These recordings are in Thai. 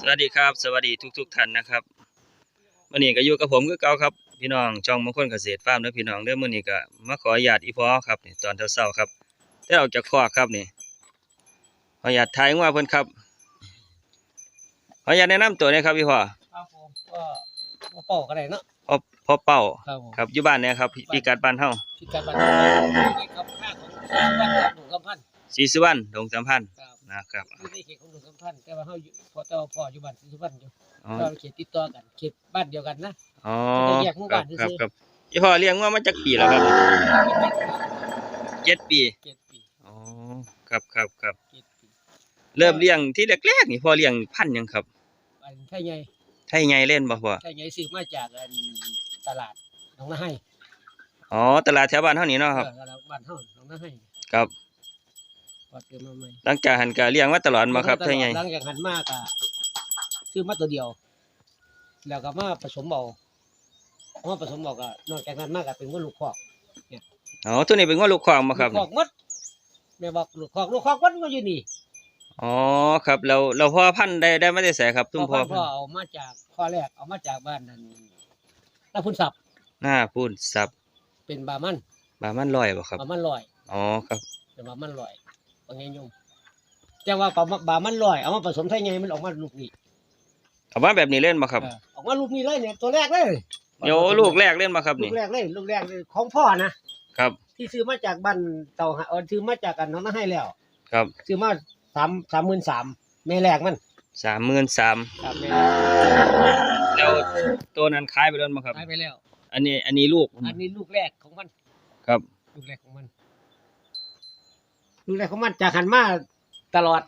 สวัสดีครับ สวัสดีทุกๆท่านนะครับวันนี้ก็อยู่กับผมคือเก่าครับ พี่น้องช่องมงคลเกษตรฟาร์มเด้อพี่น้องเด้อมื้อนี้ก็มาขออนุญาตอีพอครับนี่ตอนเช้าๆครับได้ออกจากคอกครับนี่ขออนุญาตถ่ายว่าเพิ่นครับขออนุญาตแนะนำตัวหนะครับพี่พ่อครับผมก็มาเป่ากันเลยเนาะพ่อพ่อเป้าครับผมครับอยู่บ้านเนี่ยครับพี่กัดบ้านเฮาที่การบันทึกนี่ครับค่าของบ้านกับหนุ่มกำพันธ์ศรีสุวรรณดงสัมพันธ์ครับ นะครับอยู่ในเขตของหนุ่มกำพันธ์แต่ว่าเฮาอยู่พอเจ้าพ่ออยู่บ้านศรีสุวรรณอยู่อ๋อเราเขตติดต่อกันเขตบ้านเดียวกันนะอ๋อจะแยกหมู่ครับ้าบนครับซื่อๆครับพี่พ่อเลี้ยงว่ามาจากปีแล้วครับเจ็ดปีเขตปีอ๋อครับครับครับเขตปีเริ่มเลี้ยงที่แรกๆนี่พ่อเลี้ยงพันธุ์หยังครับอันไทยใหญ่ไทยไงเล่นบ่พ่อไทยใหญ่ซื้อมาจากอันตลาดหนองนาให้อ๋อตลาดแถวบ้านเฮานี่เนาะครับเออตลาดบ้านเฮาหนองนาให้ครับ พอเกิดมาใหม่หลังจากหันกะเลี้ยงมาตลอดมาครับไทยไงหลังจากหันมากะซื้อมาตัวเดียว แล้วก็มาผสมเอาเอามาผสมเอาก็นอกจากนั้นมากก็เป็นว่าลูกคอกอ๋อตัวนี้เป็นว่าลูกควางบ่ครับลูกคอกหมดแม่บอกลูกคอกลูกคอกมันก็อยู่นี่อ๋อครับแล้วแล้วพ่อพันธุ์ได้ได้มาได้แสครับทุ่มพ่อพ่พันพ่อธุ์เอามาจากข้อแรกเอามาจากบ้านนั้นตาพุนศัพท์หน้าพูนสับ เป็นบามันบามันลอยบ่ครับบามันลอยอ๋อครับเป็นบามันลอย ว่าไงโยมแต่ว่าบาบามันลอย เอามาผสมไทยไงมันออกมาลูกนี่เอามาแบบนี้เล่นบ่ครับเออออกมาลูกนี้เลยเนี่ยตัวแรกเลยเดี๋ยวลูกแรกเล่นบ่ครับลูนี่ กแรกเลยลูกแรกเลยของพ่อนะครับ ที่ซื้อมาจากบ้านเต่าหาเออซื้อมาจากกันน้องนาให้แล้ว ครับ ซื้อมาสามสามหมื่นสามแม่แรกมัน33,000ครับแม่แล้วตัวนั้นขายไปแล้วบ่ครับตายไปแล้ว อันนี้ อันนี้ลูก อันนี้ลูกแรกของมันครับ ลูกแรกของมัน ลูกแรกของมันจากหันมาตลอด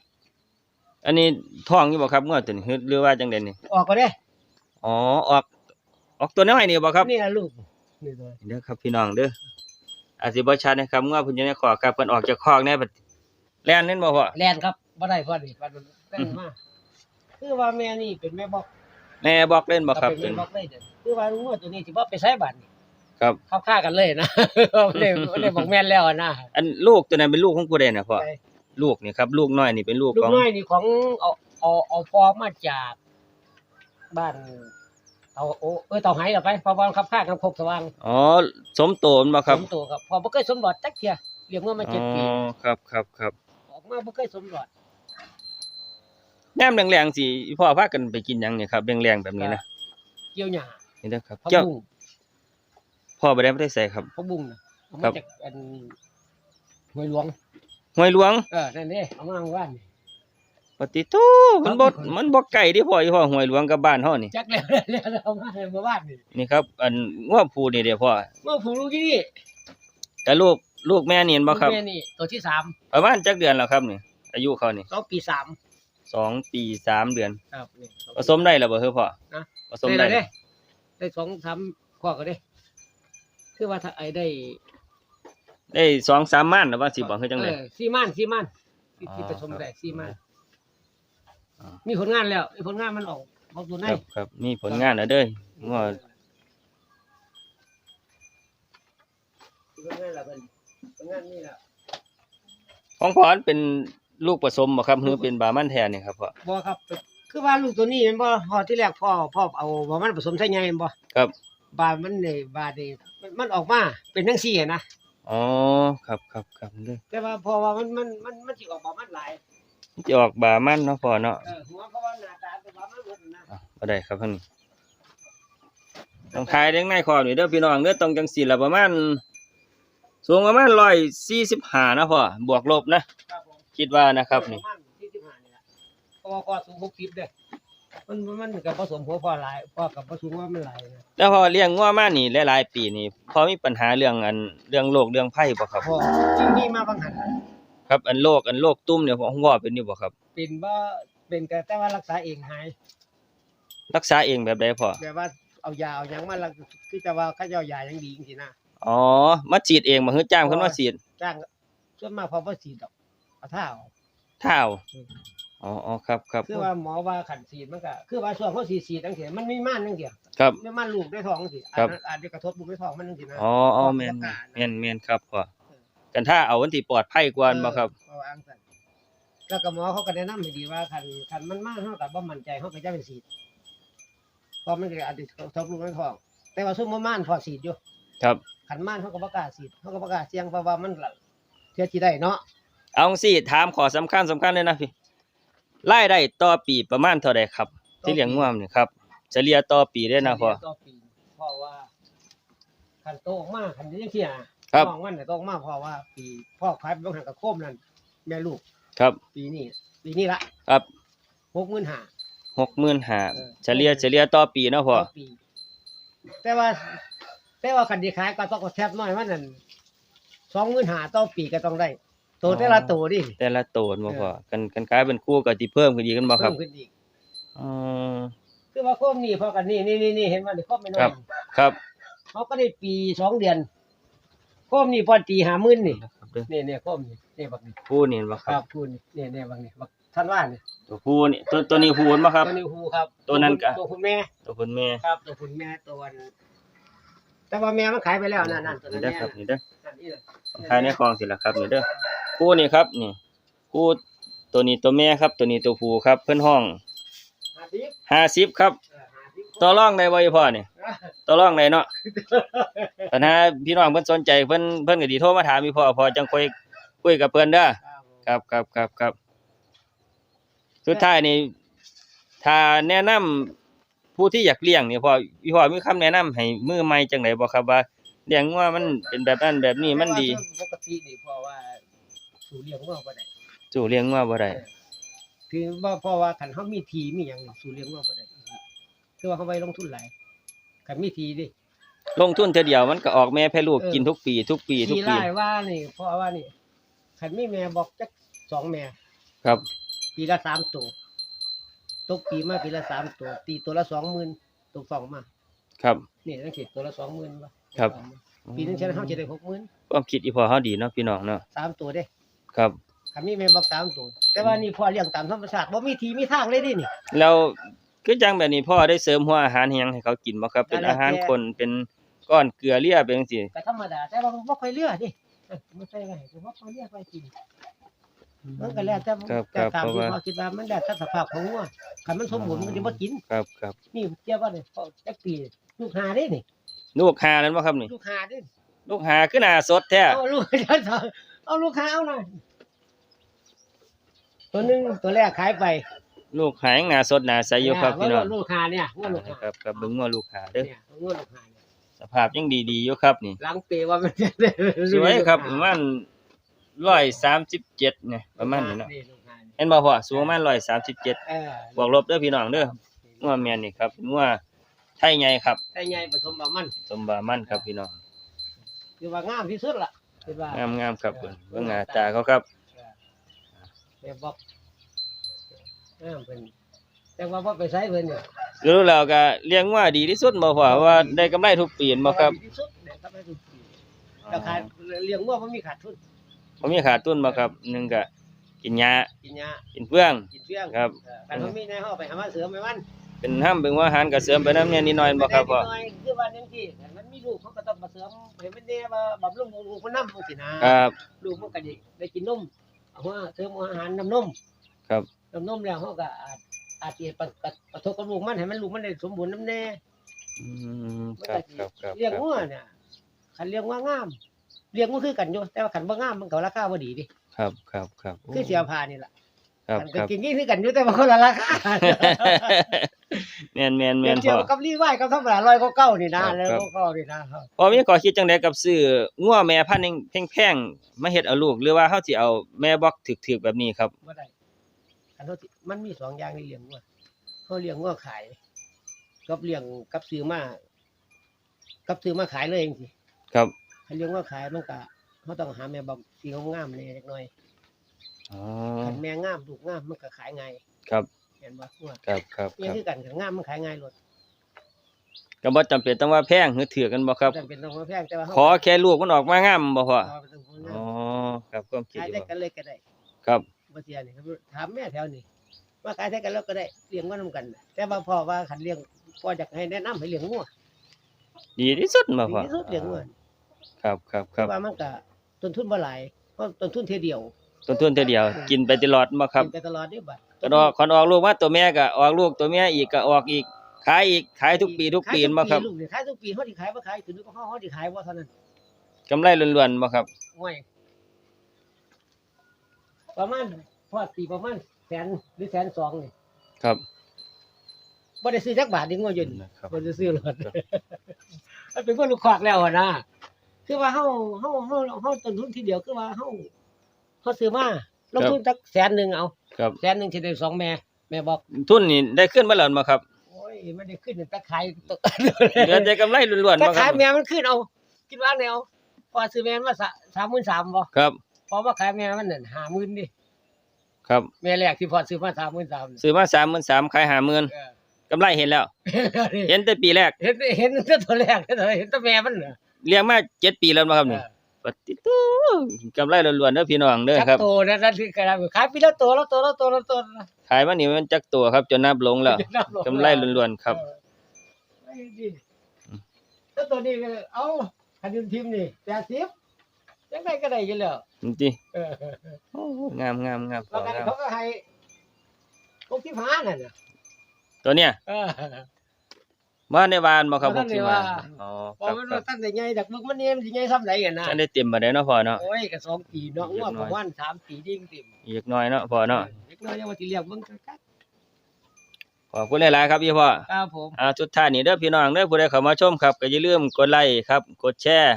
อันนี้ท้องอยู่บ่ครับงวดตัวนี้หรือว่าจังได๋นี่ออกก็ได้อ๋อออก ออกตัวน้อยนี่บ่ครับนี่นะลูกนี่เลยเด้อครับพี่น้องเด้ออาจสิบ่ชัดนะครับเมื่อเพิ่นอยู่ในคอกครับเพิ่นออกจากคอกแน่บัดแล่นเล่นบ่พ่อแลนครับบ่ได้พอดีมันแล่นมาคือว่าแม่นี่เป็นแม่บอกแม่บอกเล่นบ่ครับเป็เป็นนแม่บอกเลยเด้อคือว่าลูกตัวนี้สิบ่ไปใช้บัตรนี่ ครับ เข้าฆ่ากันเลยนะบ่ได้บ่ได้บอกแม่นแล้วนะอันลูกตัวนั้นเป็นลูกของผู้ใดน่ะพ่อไปลูกนี่ครับ ลูกน้อยนี่เป็นลูกลูขกองน้อยนี่ของเอาเอาเอาฟอมาจาก บ้านเอาโอ้เออเต่าไหเหรอไปเพอวันขับข้ากันคกสว่างอ๋อสมโตนบ่ครับสมตัวครับพอบ่เคยสมรอดจักเที่ยเลี้ยงมามาอ๋เจ็ดปีอครับครับครับออกมาบ่เคยสมรอดแนมแรงๆสิพ่อพากันไปกินหยังเนี่ยครับแรงๆแบบนี้นะเกี่ยวหญ้านี่เด้อครับผักเจ้าบุ้ง พ่อบ่ได้บ่ได้ใส่ครับผักบุ้งน่ะเอาครัมาบจากอันห้วยหลวง ห้วยหลวงเออ นั่นเด้เอามาเมื่อวานนี่ ปฏิทูมันบ่ครับ มันบ่ไกลที่พ่ออีพ่อห้วยหลวงกับบ้านเฮานี่จักแล้วแล้วแล้วเอามาให้เมื่อวานนี่นี่ครับ อันง้อผูนี่เด้อพ่อเมื่อผูลูกที่นี่กับลูกลูกแม่นี่เห็นบ่ครับ ลูกแม่นี่ตัวที่สามประมาณจักเดือนแล้วครับนี่ อายุเขานี่สองปีสามสองปีสามเดือน ครับนี่สองผสมได้แล้วบ่เฮ้อพ่อนะ ผสมได้ได้เลยได้สองสามข้อก็ได้ คือว่าถ้าไอ้ได้ได้สองสามม่านหรือว่าสิบ่เฮ้อจังได๋เออสี่ม่านสี่ม่านที่อ๋อที่ผสมได้สี่ม่านอ๋อ มีผลงานแล้วมีผลงานมันออกออกตัวไหนครับครับมีผลงานแล้วเด้อง้อมีผลงานแล้วเป็นผลงานนี่แหละของพ่ออันเป็นลูกผสมบ่ครับหรือเป็นบามันแท้นี่ครับพ่อ บ่ครับเป็นคือว่าลูกตัวนี้มันบ่พอที่แรกพ่อพ่อเอาบ่มันผสมใช่ไงมันบ่ครับ บาดมันนี่บาดนี่มันมันออกมาเป็นจังซี่อะนะอ๋อครับครับครับเด้อแต่ว่าพอว่ามันมันมันมันสิออกบ่มันหลายจะออกบามันเนาะพ่อเนาะเออหัวเพราะว่าหน้าตาเป็นบ่มันหมดนะอะบ่ได้ครับทางนี้ต้องทายเด้งในคอนี่เด้อพี่น้องเด้อต้องจังซี่ละประมาณสูงประมาณ145นะพ่อบวกลบนะครับผมคิดว่านะครับนี่ ประมาณ45นี่ล่ะเพราะว่าพ่อสูง60เด้มัน มันมันก็ผสมหัวพ่อหลายพ่อกับบ่สูงว่ามันหลายนะแล้วพอเลี้ยงงัวมานี่หลายๆปีนี่พอมีปัญหาเรื่องอันเรื่องโรคเรื่องไผ่บ่ครับ พ่อจริงมีมาบางหันครับอันโรคอันโรคตุ้มเนี่ยของงัวเป็นอยู่บ่ครับ เป็นบ่เป็นก็แต่ว่ารักษาเองหายรักษาเองแบบใดพ่อแบบว่าเอายาเอาหยังมารักคือจะว่าเขาเจ้ายายังดีจังซี่นะอ๋อมาฉีดเองบ่คือจ้างเพิ่นมาฉีดจ้างส่วนมากพอบ่ฉีดดอกเอาเท้าเท้าอ๋ ออ๋อครับครับคือว่าหมอว่าขันฉีดมันก็คือว่าส่วนเขาฉีดฉีดจังซี่มันมีม่านจังซี่ครับ ไม่ม่านลูกได้ท้องจังซี่ครับอาจอาจจะกระทบลูกได้ท้องมันจังซี่นะอ๋ออ๋อแม่นแม่นแม่นครับพ่อกันถ้าเอาวันที่ปลอดภัยกว่าบ่ครับเพราะว่าอังซั่นแล้วก็หมอเขาก็แนะนำให้ดีว่าคันคันมันมากเฮาก็บ่มั่นใจเฮาก็จะเป็นสีดเพราะมันก็อาจจะทบลูกในท้อง แต่ว่าซุ่มบ่ม่านพอสีดอยู่ ครับคันม่านเฮาก็บ่กล้าสีดเฮาก็บ่กล้าเสี่ยงเพราะว่ามันละเสียสิได้เนาะเอาสิถามขอสำคัญสำคัญเลยนะพี่ รายได้ต่อปีประมาณเท่าใดครับ ที่เลี้ยงง่วมนี่ครับเฉลี่ยต่อปีได้นะพ่อ ต่อปีเพราะว่าคันโตออกมาคันนี้จังซี่อะครับ น้องมันน่ะโตออกมาเพราะว่า ปีพ่อขายบ่หันกับโคมนั่นแม่ลูก ครับ ปีนี้ปีนี้ละครับ65,000หกหมื่นห้าเออ เฉลี่ยเฉลี่ยต่อปีเนาะพ่อ ต่อปี แต่ว่า แต่ว่าคันที่ขายก็ต้องแทบน้อยมันนั่น25,000ต่อปีก็ต้องได้ โตแต่ละโตดิแต่ละโตนบ่เออพ่อกันกันกลายเป็นคู่ก็สิเพิ่มขึ้นอีกกันบ่ครับเพิ่มขึ้นอีกอ๋อคือว่าโคมนี่พอกันนี่นี่นี่นี่เห็นว่านี่โคมไม่น้อครัยบครับเขาก็ได้ปีสองเดือนโคมนี่พอตีหาหมื่นนี่นะครับเด้อนี่นี่โคมนี่นี่บักนี่ผู้นี่บ่คครัรับบพูนนี่นี่บักนี่บักท่านว่านี่ตัวผู้นี่ตัวตัวนี้ผู้บ่ครับตัวนี้ฮูครับ ตัวนั้นก็ตัวคุณแม่ ตัวคุณแม่ครับ ตัวคุณแม่ตัวอันแต่ว่าแม่มันขายไปแล้วนั่นนั่นตัวนั้นนี่เด้อแม่ครับนี่เด้อนั่นนี่เลยภายในคลองสิล่ะครับนี่เด้อ ผู้นี่ครับนี่ผู้ตัวนี้ตัวแม่ครับ ตัวนี้ตัวผู้ครับ เพิ่นห้องห้าสิบ50ครับเออห้าสิบต่อรองได้บ่อีพ่อนี่ต่อรองได้เนาะปัญหาพี่น้องเพิ่นสนใจเพิ่นเพิ่นก็สิโทรมาถามอีพ่อพอจังค่อยคุยกับเพิ่นเด้อครับครับครับครับสุดท้ายนี่ถ้าแนะนำผู้ที่อยากเลี้ยงนี่พ่อพี่พ่อมีคำแนะนำให้มือใหม่จังไดบ่ครับว่าเลี้ยงว่ามันเป็นแบบนั้นแบบนี้มันดีปกตินี่เพราะว่า สูเลี้ยงว่าบ่ได้สู่เลี้ยงว่าบ่ได้คือว่าเพราะว่าคันเฮามีทีมีหยังนี่สูเลี้ยงว่าบ่ได้คือว่าเขาไปลงทุนหลายคันมีทีดิ ลงทุนเทื่อเดียวมันก็ออกแม่แพร่ลูกเออ กินทุกปี ทุกปีทุกทีปี ไล่ว่านี่เพราะว่านี่คันมีแม่บอกจักสองแม่ครับ ปีละสามตัวตกปีมาปีละสามตัว ตีตัวละสองหมื่นตกสองมาครับ นี่ตั้งเขตตัวละสองหมื่นวะครับ ปีนึงฉันเฮาจะได้หกหมื่นความคิดอีพ่อเฮาดีเนาะพี่น้องเนาะสามตัวเด้ ครับคันมีแม่บอกสามตัวแต่ว่านี่พ่อเลี้ยงตามธรรมชาติบ่มีทีมีทางเลยดินี่แล้วคือจังแบบนี้พ่อได้เสริมหัวอาหารอิหยังให้เขากินบ่ครับ เป็นแล้วแต่อาหารคนเป็นก้อนเกลือเลียเป็นจังซี่ก็ธรรมดาแต่ว่าบ่ค่อยเลือดิเอ้ยไม่ใช่ไงคือบ่ค่อยเลือไปกินมันก็แล้วแต่ครับคแต่รับตามเพราะที่ว่า พ่อคิดว่ามันแล้วแต่สภาพของวัวคันมันสมบูรณ์มันจะบ่กิน ครับครับนี่เทียบว่าเนี่ยพ่อจักปีลูกหาเด้นี่ลูกหานั้นบ่ครับนี่ลูกหาเด้ลูกหาคือหน้าสดแท้เอาลูกเอาลูกค้าเอาหน่อยตัวหนึงตัวแรกขายไปลูกหายังหน้าสดหน้าใสอยู่ครับพี่น้องว่าลูกค้าเนี่ยว่าลูกค้าครับครับเบิ่งว่าลูกหาเด้อเนี่ยว่าลูกค้าเนี่ยสภาพยังดีๆอยู่ครับนี่ หลังเปว่ามันจะสวยครับประมาณ137เนี่ยประมาณนี้เนาะลูกค้าเนี่ยเห็นบ่พ่อสูงประมาณ137เออบวกลบเด้อพี่น้องเด้องัวแม่นนี่ครับเป็นงัวไทยใหญ่ครับแต่ใหญ่ผสมบามันสมบามันครับพี่น้องคือว่างามที่สุดล่ะ คือว่างามๆครับเพิ่นเบิ่งหน้าตาเขาครับแบบบอกงามเพิ่นแต่ว่าบ่ไปใช้เพิ่นเนี่ยรู้แล้วก็เลี้ยงงัวดีที่สุดบ่พ่อว่าได้กำไรทุกปีแม่นบ่ครับดีที่สุดเนี่ยครับให้ทุกปีราคาเลี้ยงวัวบ่มีขาดทุนบ่มีขาดทุนบ่ครับหนึงก็กินหญ้ากินหญ้ากินเฟืองกินเฟี้ยงครับเออคันบ่มีในห้องไปหามาเสริมไปมัน เป็นห้ำเป็นหัวอาหารก็เสริมไปน้ำเนี่ยนิดหน่อยบ่ครับพ่อแต่นิดหน่อยคือว่าจังซี่คันมันมีลูกเขาก็ต้องมาเสริมให้มันแน่ว่าบำรุงลูกมันนำจังซี่นะครับลูกมันก็ได้ได้กินนมเอาว่าเสริมอาหารน้ำนมครับน้ำนมแล้วเขาก็อาจอาจจะปะปะปะทบกับลูกมันให้มันลูกมันได้สมบูรณ์น้ำแน่อืมมันครัก็บสิครับครับเลี้ยงวัวเนี่ยคันเลี้ยงวัวงาม เลี้ยงวัวคือกันอยู่แต่ว่าคันบ่งามมันก็ราคาบ่ดีดิครับครับครับคือเสียผ้านี่ล่ะครับคันคก็รับกินคือกันอยู่แต่ว่าคนละราคา แม่นแม่นเปรีแม่ยบนเทียพ่บอกับรีไวกับธรรมดาร้อยกว่าเก้านี่นะครับ แล้วครับก็เก้านี่นะครับพ่อมีข้อคิดจังไดกับซื้องัวแม่พันธุ์แพงๆมาเฮ็ดเอาลูก หรือว่าเฮาสิเอาแม่บอกถึกๆแบบนี้ครับ บ่ได้คันเขาสิมันมีสองอย่างในเลี้ยงวัวเขาเลี้ยงวัวขายกับเลี้ยงกับซื้อมากับซื้อมาขายเลยจังซี่ครับคันเลี้ยงวัวขายมันก็เขาต้องหาแม่บอกสีงามๆแน่จักหน่อยอ๋อ คันแม่งามลูกงามมันก็ขายง่ายครับ เห็นบ่วัวครับครับคนี่รับคือกันกับงามมันขายง่ายโลดก็บ่จำเป็นต้องว่าแพงหรือถือกันบ่ครับ จำเป็นต้องมาแพงแต่ว่าขอแค่ลูกมันออกมางามบ่พ่อขอเป็นต้องอ๋อครับความคิดขายอยู่ได้บ่กันเลยก็ได้ครับบ่เสียนี่ครับถามแม่แถวนี้ว่าขายได้กันแล้วก็ได้เลี้ยงว่านํกันแต่ว่าพ่อว่าคันเลี้ยงพ่ออยากให้แนะนำให้เลี้ยงงัวดีที่สุดบ่ดีพ่อที่สุดเลี้ยงงัวครับครับคเพรับ ราะว่ามันก็ต้นทุนบ่หลายเพราะต้นทุนเทียเดียว ต้นทุนเท่าเดียว กินไปตลอดบ่ครับ กินไปตลอดนี่บัด ก็ออกคอนออกลูกมาตัวแม่ก็ออกลูกตัวแม่อีกก็ออกอีก ขายอีกขายทุกปีทุกปีบ่ครับขายทุกปีลูกนี่ขายทุกปีเฮาสิขายบ่ขายขึ้นอยู่กับเฮาเฮาสิขายบ่เท่านั้นกำไรล้วนๆบ่ครับโอ้ยประมาณพอดปีประมาณแสนหรือแสนสองนี่ครับบ่ได้ซื้อจักบาทนี่งัวอยู่นี่นะครับบ่ได้ซื้อรถมันเป็นคนลูกคอกแล้วอะนะคือว่าเฮาเฮาเฮาเฮาต้นทุนทีเดียวคือว่าเฮาเฮาซื้อมาลงทุนจักแสนหนึงเอา ครับแสนหนึงสิได้สองแม่แม่บอกทุนนี่ได้ขึ้นมาแล้วบ่ครับโอ้ยมันได้ขึ้นแต่ขายตกเหลือแต่กำไรล้วนๆถ้าบ่คขารัยบแม่มันขึ้นเอาคิดว่าแนวพอซื้อแม่มาสามหมื่นสามบ่ครับพอว่าขายแม่มันนั่นห้าหมื่นดิครับแม่แรกที่พอซื้อมาสามหมื่นสามซื้อมา33,000ขาย50,000กำไรเห็นแล้ว เห็นแต่ปีแรก เห็นเห็นแต่ตัวแรกเห็นแต่เห็นแต่แม่มันเหรอเลี้ยงมา7ปีแล้วบ่ครับนี่ ปฏิตูกำไรล้วนๆเด้อพี่น้องเด้อจักครับโตนะนั่นคือกระดาษขายปีละตัวละตัวละตัวละตัวละขายมานี่มันจักตัวครับจนนับลงแล้วนับลงกำไรล้วนๆครับเออไอ้ดิแล้วตัวนี้ก็เอาคันยุนทิมนี่แปดสิบยังไงก็ได้อยู่แล้วจริงเออๆโอ้งามงามงามแล้วกันงามเขาก็ให้หกสิบห้านั่นน่ะตัวเนี้ย เออมาในบ้านบ่ครับบ่ทันได้60ว่า อ๋อพอครับมันครัว่าบตั้งแต่ใหญ่ดักมึกมันเนี่ยมันสิใหญ่ซ้ำไหนกันนะท่านได้เต็มบ่ได้เนาะพ่อเนาะ โอ้ยก็สองปีเนาะเล็กงวดน้ปอยระมาณสามปีดิ้งติ่มอีกหน่อยเนาะพ่อเนาะเล็กน้อยยังว่าสิเรียกเบิ่งกันขอบคุณหลายๆครับพี่พ่อครับผม อ่าสุดท้ายนี้เด้อพี่น้องเด้อผู้ใดเข้ามาชมครับก็อย่าลืมกดไลค์ครับ กดแชร์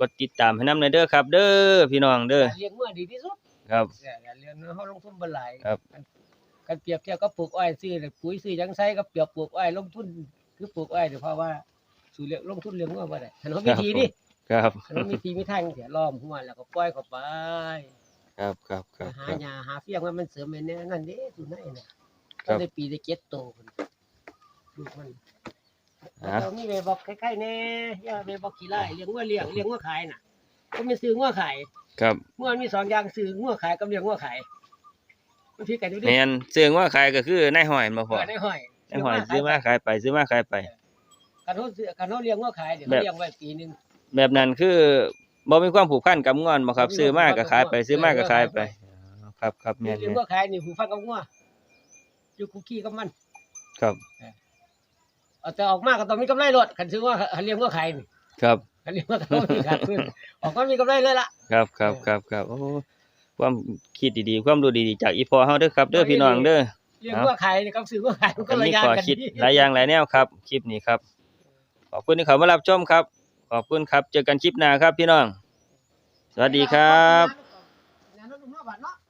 กดติดตามให้นำในอยเด้อครับ เด้อพี่น้องเด้อเลี้ยงเมื่อดีที่สุดครับ เนี่ยเลี้ยงเฮาลงทุนบ่หลายครับ กันเปรียบเทียบกับปลูกอ้อยซื้อน่ะปุ๋ยซื้อหยังใช้กับเปรียบปลูกอ้อยลงทุน คือปลูกอ้อยเดี๋ยวเพราะว่าสูเลี้ยงลงทุนเลี้ยงงัวบ่ได้ถนนมีทีดิครับถนนมีทีมีทางเสียล้อมหัวแล้วก็ปล่อยเข้าไป ครับครับครับหาครับหญ้าหาเฟียงว่ามันเสริมแม่นแน่นั่นเด้สุนัยน่ะครับได้ปีได้เจ็ดโตพุ่นลูกมันอะเรามีเวบอกใกล้ๆแน่อย่าเวบอกกี่ไร่เลี้ยงงัวเลี้ยงเลี้ยงงัวขายน่ะ ก็มีซื้องัวขาย ครับงัวมีสองอย่างซื้องัวขายกับเลี้ยงงัวขายมันพี่กันดูดิแม่นซื้อว่าขายก็คือนายห้อยมาพ่อเออได้ห้อย นายห้อยซื้อมาขายไปซื้อมาขายไป กันเขาซื้อกันเขาเลี้ยงงัวขายเดี๋ยวแบบเขาเลี้ยงไว้ปีหนึงแบบนั้นคือบ่มีความผูกพันกับงอนบ่ครับบ่มีซื้อมาก็ขายไปความผูกพันซื้อมาก็ขายไปเอออ๋อครับครับแม่นเลี้ยงแม่นงัวขายนี่หูฟังกับงัวอยู่คุกกี้กับมันครับเอาแต่ออกมาก็ต้องมีกำไรลดคันซื้อว่าคันเลี้ยงงัวขายนี่ครับ คันเลี้ยงงัวขายบ่มีขาดทุนออกก็มีกำไรเลยล่ะ ครับครับครับครับโอ้ความคิดดีๆ ความรู้ดีๆจากอีพอเฮาเด้อครับเด้อพี่น้องเด้อ เลี้ยงงัวขายนี่กับซื้องัวขายมันก็อันหลายนี้อย่างขอกันคิดดีหลายอย่างหลายแนวครับ คลิปนี้ครับ ขอบคุณที่เขามารับชมครับ ขอบคุณครับ เจอกันคลิปหน้าครับพี่น้อง สวัสดีครับ